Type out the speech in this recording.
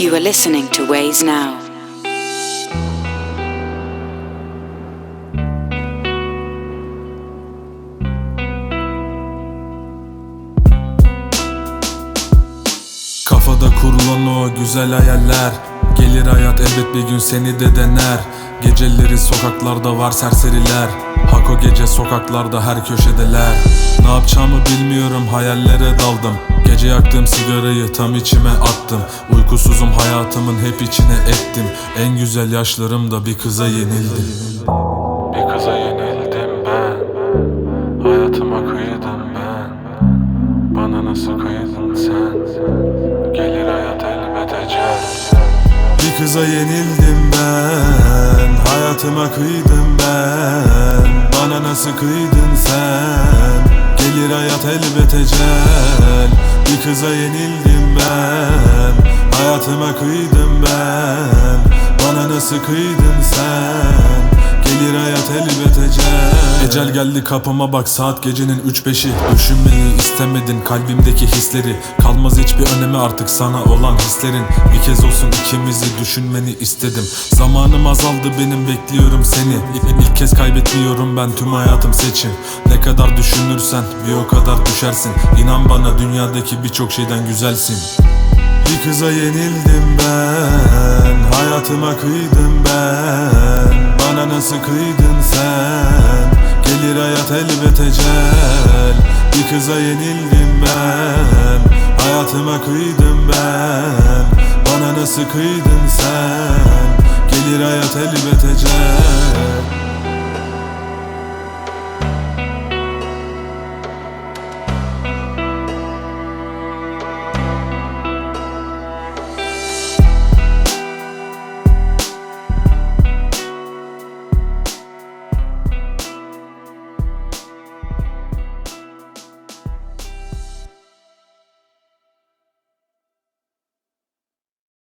You are listening to Ways Now. Kafada kurulan o güzel hayaller. Gelir hayat elbet bir gün seni de dener. Geceleri sokaklarda var serseriler. Hak o gece sokaklarda her köşedeler. Ne yapacağımı bilmiyorum hayallere daldım. Gece yaktığım sigarayı tam içime attım. Uykusuzum hayatımın hep içine ettim. En güzel yaşlarımda bir kıza yenildim. Bir kıza yenildim ben. Hayatıma kıydım ben. Bana nasıl kıydın sen Gelir hayat elbet Bir kıza yenildim ben Hayatıma kıydım ben. Bana nasıl kıydın sen? Gelir hayat elbet Bir kıza yenildim ben Hayatıma kıydım ben. Bana nasıl kıydın sen ecel geldi kapıma bak saat gecenin üç beşi. Düşünmeyi istemedin kalbimdeki hisleri. Kalmaz hiçbir önemi artık sana olan hislerin. Bir kez olsun ikimizi düşünmeni istedim. Zamanım azaldı benim bekliyorum seni. İlk, ilk kez kaybetmiyorum ben tüm hayatım seçim. Ne kadar düşünürsen bir o kadar düşersin. İnan bana dünyadaki birçok şeyden güzelsin. Bir kıza yenildim ben Hayatıma kıydım ben. Bana nasıl kıydın sen Gelir hayat elbet ecel. Bir kıza yenildim ben. Hayatıma kıydım ben. Bana nasıl kıydın sen? Gelir hayat elbet ecel